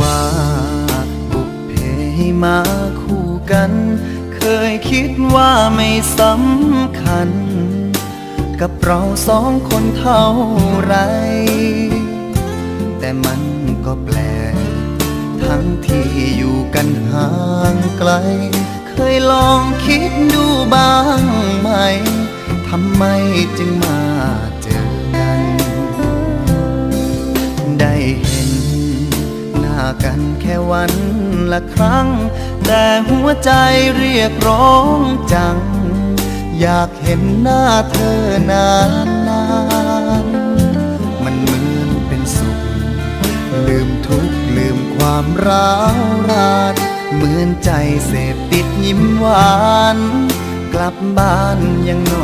ว่าบุพเพมาคู่กัน เคยคิดว่าไม่สำคัญ กับเราสองคนเท่าไร แต่มันก็แปลก ทั้งที่อยู่กันห่างไกล เคยลองคิดดูบ้างไหมทำไมจึงมาเจอกัน ได้ กันแค่วันละครั้ง แต่หัวใจเรียกร้องจัง อยากเห็นหน้าเธอนานนานมันเหมือนเป็นสุข ลืมทุกข์ลืมความร้าวรานเหมือนใจเสพติดยิ้มหวาน กลับบ้านยังนอน